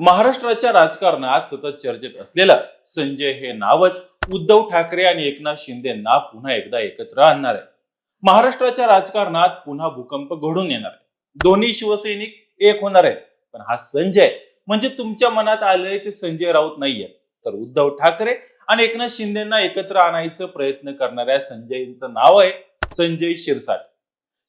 महाराष्ट्राच्या राजकारणात सतत चर्चेत असलेलं संजय हे नावच उद्धव ठाकरे आणि एकनाथ शिंदेना पुन्हा एकदा एकत्र आणणार आहे. महाराष्ट्राच्या राजकारणात पुन्हा भूकंप घडून येणार आहे. दोन्ही शिवसैनिक एक होणार आहेत. पण हा संजय म्हणजे तुमच्या मनात आलंय ते संजय राऊत नाहीये. तर उद्धव ठाकरे आणि एकनाथ शिंदेना एकत्र आणायचं प्रयत्न करणाऱ्या संजयचं नाव आहे संजय शिरसाट.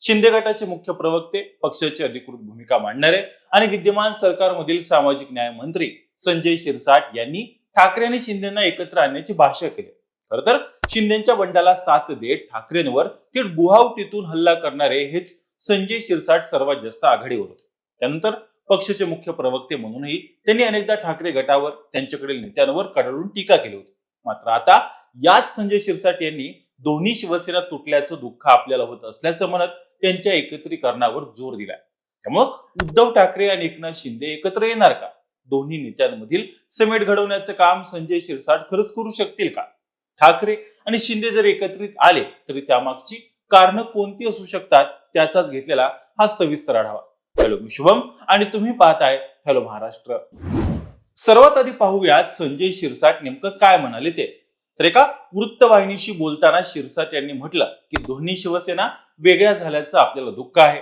शिंदे गटाचे मुख्य प्रवक्ते पक्षाची अधिकृत भूमिका मांडणारे आणि विद्यमान सरकारमधील सामाजिक न्याय मंत्री संजय शिरसाट यांनी ठाकरे आणि शिंदेना एकत्र आणण्याची भाषा केली. खर तर शिंदेच्या बंडाला साथ देत ठाकरेंवर थेट गुहावटीतून हल्ला करणारे हेच संजय शिरसाट सर्वात जास्त आघाडीवर होते. त्यानंतर पक्षाचे मुख्य प्रवक्ते म्हणूनही त्यांनी अनेकदा ठाकरे गटावर त्यांच्याकडील नेत्यांवर कडाडून टीका केली होती. मात्र आता याच संजय शिरसाट यांनी दोन्ही शिवसेना तुटल्याचं दुःख आपल्याला होत असल्याचं म्हणत त्यांच्या एकत्रीकरणावर जोर दिलाय. त्यामुळं उद्धव ठाकरे आणि एकनाथ शिंदे एकत्र येणार का? दोन्ही नेत्यांमधील समेट घडवण्याचं काम संजय शिरसाट खरंच करू शकतील का? ठाकरे आणि शिंदे जर एकत्रित आले तरी त्यामागची कारणं कोणती असू शकतात? त्याचाच घेतलेला हा सविस्तर आढावा. हॅलो मी शुभम आणि तुम्ही पाहताय हॅलो महाराष्ट्र. सर्वात आधी पाहूयात संजय शिरसाट नेमकं काय म्हणाले ते. तर एका वृत्तवाहिनीशी बोलताना शिरसाट यांनी म्हटलं की दोन्ही शिवसेना वेगळ्या झाल्याचं आपल्याला दुःख आहे.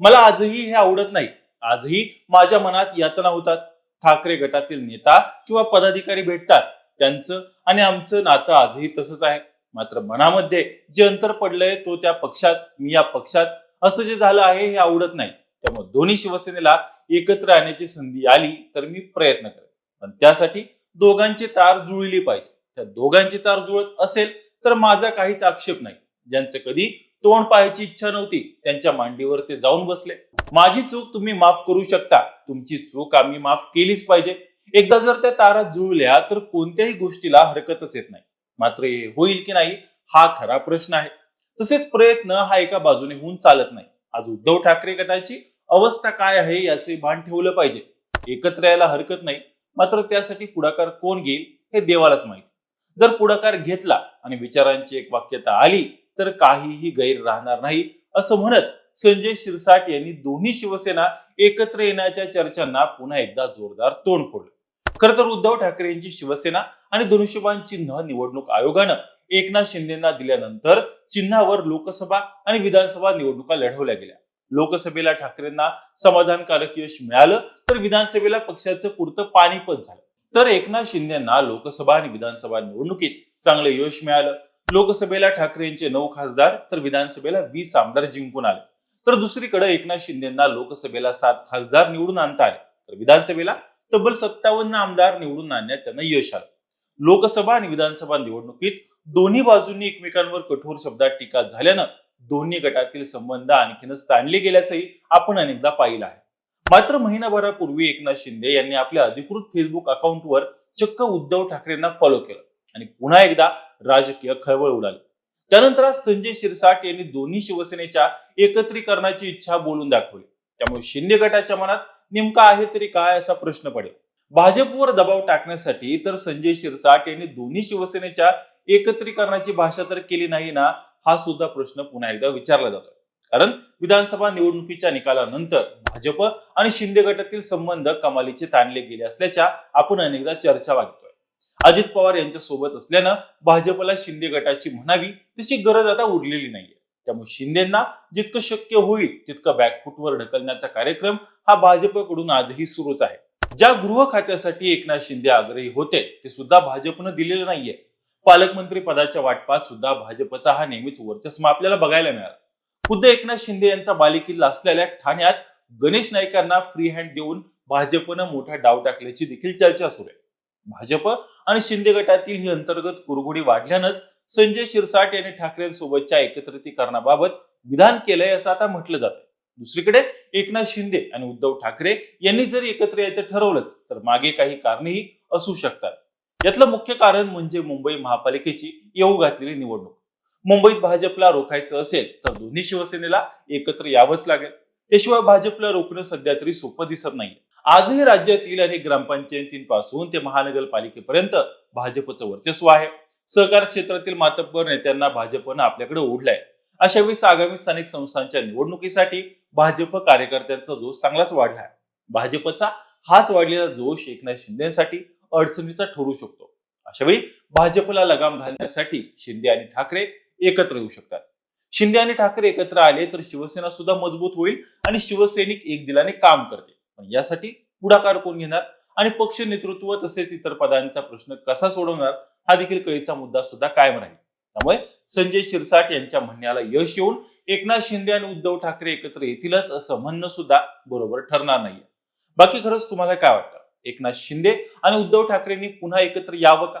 मला आजही हे आवडत नाही. आजही माझ्या मनात यातना होतात. ठाकरे गटातील नेता किंवा पदाधिकारी भेटतात. त्यांचं आणि आमचं नातं आजही तसंच आहे. मात्र मनामध्ये जे अंतर पडलंय तो त्या पक्षात मी या पक्षात असं जे झालं आहे हे आवडत नाही. त्यामुळे दोन्ही शिवसेनेला एकत्र आणण्याची संधी आली तर मी प्रयत्न करेन. पण त्यासाठी दोघांची तार जुळली पाहिजे. त्या दोघांची तार जुळत असेल तर माझा काहीच आक्षेप नाही. ज्यांचं कधी तोंड पाहायची इच्छा नव्हती त्यांच्या मांडीवर ते जाऊन बसले. माझी चूक तुम्ही माफ करू शकता. तुमची चूक आम्ही माफ केलीच पाहिजे. एकदा जर त्या तारा जुळल्या तर कोणत्याही गोष्टीला हरकतच येत नाही. मात्र हे होईल की नाही हा खरा प्रश्न आहे. तसेच प्रयत्न हा एका बाजूने होऊन चालत नाही. आज उद्धव ठाकरे गटाची अवस्था काय आहे याचे भान ठेवलं पाहिजे. एकत्र यायला हरकत नाही. मात्र त्यासाठी पुढाकार कोण घेईल हे देवालाच माहिती. जर पुढाकार घेतला आणि विचारांची एक वाक्यता आली तर काहीही गैर राहणार नाही. असं म्हणत संजय शिरसाट यांनी दोन्ही शिवसेना एकत्र येण्याच्या चर्चांना पुन्हा एकदा जोरदार तोंड फोडलं. खर तर उद्धव ठाकरे यांची शिवसेना आणि धनुष्यबाण चिन्ह निवडणूक आयोगानं एकनाथ शिंदेना दिल्यानंतर चिन्हावर लोकसभा आणि विधानसभा निवडणुका लढवल्या गेल्या. लोकसभेला ठाकरेंना समाधानकारक यश मिळालं तर विधानसभेला पक्षाचं पुरतं पाणीपत झालं. तर एकनाथ शिंदेना लोकसभा आणि विधानसभा निवडणुकीत चांगलं यश मिळालं. लोकसभेला ठाकरे यांचे नऊ खासदार तर विधानसभेला वीस आमदार जिंकून आले. तर दुसरीकडे एकनाथ शिंदेना लोकसभेला सात खासदार निवडून आणता आले. तर विधानसभेला तब्बल सत्तावन्न आमदार निवडून आणण्यात त्यांना यश आलं. लोकसभा आणि विधानसभा निवडणुकीत दोन्ही बाजूंनी एकमेकांवर कठोर शब्दात टीका झाल्यानं दोन्ही गटातील संबंध आणखीनच ताणले गेल्याचंही आपण अनेकदा पाहिलं आहे. मात्र महिनाभरापूर्वी एकनाथ शिंदे यांनी आपल्या अधिकृत फेसबुक अकाउंटवर चक्क उद्धव ठाकरेंना फॉलो केलं आणि पुन्हा एकदा राजकीय खळबळ उडाली. त्यानंतर आज संजय शिरसाट यांनी दोन्ही शिवसेनेच्या एकत्रीकरणाची इच्छा बोलून दाखवली. त्यामुळे शिंदे गटाच्या मनात नेमका आहे तरी काय असा प्रश्न पडेल. भाजपवर दबाव टाकण्यासाठी तर संजय शिरसाट यांनी दोन्ही शिवसेनेच्या एकत्रीकरणाची भाषा तर केली नाही ना हा सुद्धा प्रश्न पुन्हा एकदा विचारला जातोय. कारण विधानसभा निवडणुकीच्या निकालानंतर भाजप आणि शिंदे गटातील संबंध कमालीचे ताणले गेले असल्याच्या आपण अनेकदा चर्चा वागतोय. अजित पवार यांच्या सोबत असल्यानं भाजपला शिंदे गटाची म्हणावी तशी गरज आता उरलेली नाहीये. त्यामुळे शिंदेना जितकं शक्य होईल तितकं बॅकफूटवर ढकलण्याचा कार्यक्रम हा भाजपकडून आजही सुरूच आहे. ज्या गृह खात्यासाठी एकनाथ शिंदे आग्रही होते ते सुद्धा भाजपनं दिलेलं नाहीये. पालकमंत्री पदाच्या वाटपात सुद्धा भाजपचा हा नेहमीच वर्चस्व आपल्याला बघायला मिळाला. खुद्द एकनाथ शिंदे यांचा बालेकिल्ला असलेल्या ठाण्यात गणेश नाईकांना फ्री हँड देऊन भाजपनं मोठा डाव टाकल्याची देखील चर्चा सुरू आहे. भाजप आणि शिंदे गटातील ही अंतर्गत कुरघोडी वाढल्यानंच संजय शिरसाट यांनी ठाकरेंसोबतच्या एकत्रितीकरणाबाबत विधान केलंय असं आता म्हटलं जात दुसरीकडे एकनाथ शिंदे आणि उद्धव ठाकरे यांनी जर एकत्र यायचं ठरवलंच तर मागे काही कारणेही असू शकतात. यातलं मुख्य कारण म्हणजे मुंबई महापालिकेची येऊ घातलेली निवडणूक. मुंबईत भाजपला रोखायचं असेल तर दोन्ही शिवसेनेला एकत्र यावंच लागेल. त्याशिवाय भाजपला रोखणं सध्या तरी सोपं दिसत नाही आजही राज्यातील अनेक ग्रामपंचायतींपासून ते महानगरपालिकेपर्यंत भाजपचं वर्चस्व आहे. सहकार क्षेत्रातील मातब्बर नेत्यांना भाजपनं आपल्याकडे ओढलाय. अशा वेळेस आगामी स्थानिक संस्थांच्या निवडणुकीसाठी भाजप कार्यकर्त्यांचा जोश चांगलाच वाढला आहे भाजपचा हाच वाढलेला जोश एकनाथ शिंदेसाठी अडचणीचा ठरू शकतो. अशावेळी भाजपला लगाम घालण्यासाठी शिंदे आणि ठाकरे एकत्र येऊ शकतात. शिंदे आणि ठाकरे एकत्र आले तर शिवसेना सुद्धा मजबूत होईल आणि शिवसैनिक एक दिलाने काम करते पण यासाठी पुढाकार कोण घेणार? आणि पक्ष नेतृत्व तसेच इतर पदांचा प्रश्न कसा सोडवणार? हा देखील कळीचा मुद्दा सुद्धा कायम राहील. त्यामुळे संजय शिरसाट यांच्या म्हणण्याला यश येऊन एकनाथ शिंदे आणि उद्धव ठाकरे एकत्र येतीलच असं म्हणणं सुद्धा बरोबर ठरणार नाहीये. बाकी खरंच तुम्हाला काय वाटतं? एकनाथ शिंदे आणि उद्धव ठाकरेंनी पुन्हा एकत्र यावं का?